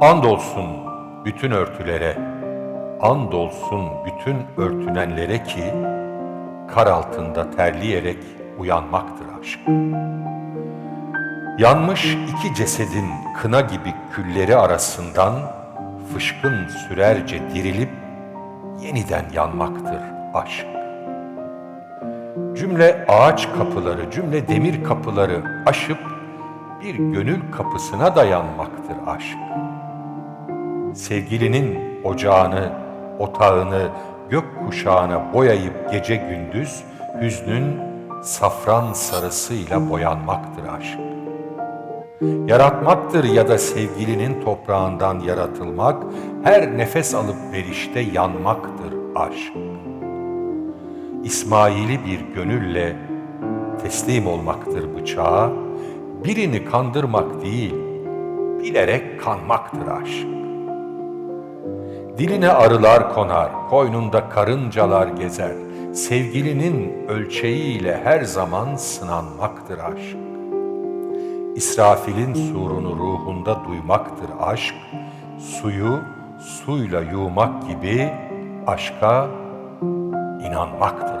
Andolsun bütün örtülere, andolsun bütün örtünenlere ki, kar altında terleyerek uyanmaktır aşk. Yanmış iki cesedin kına gibi külleri arasından fışkın sürerce dirilip yeniden yanmaktır aşk. Cümle ağaç kapıları, cümle demir kapıları aşıp bir gönül kapısına dayanmaktır aşk. Sevgilinin ocağını, otağını gök kuşağına boyayıp gece gündüz hüznün safran sarısıyla boyanmaktır aşk. Yaratmaktır ya da sevgilinin toprağından yaratılmak, her nefes alıp verişte yanmaktır aşk. İsmail'i bir gönülle teslim olmaktır bıçağa, birini kandırmak değil, bilerek kanmaktır aşk. Diline arılar konar, koynunda karıncalar gezer, sevgilinin ölçeğiyle her zaman sınanmaktır aşk. İsrafil'in surunu ruhunda duymaktır aşk, suyu suyla yumak gibi aşka inanmaktır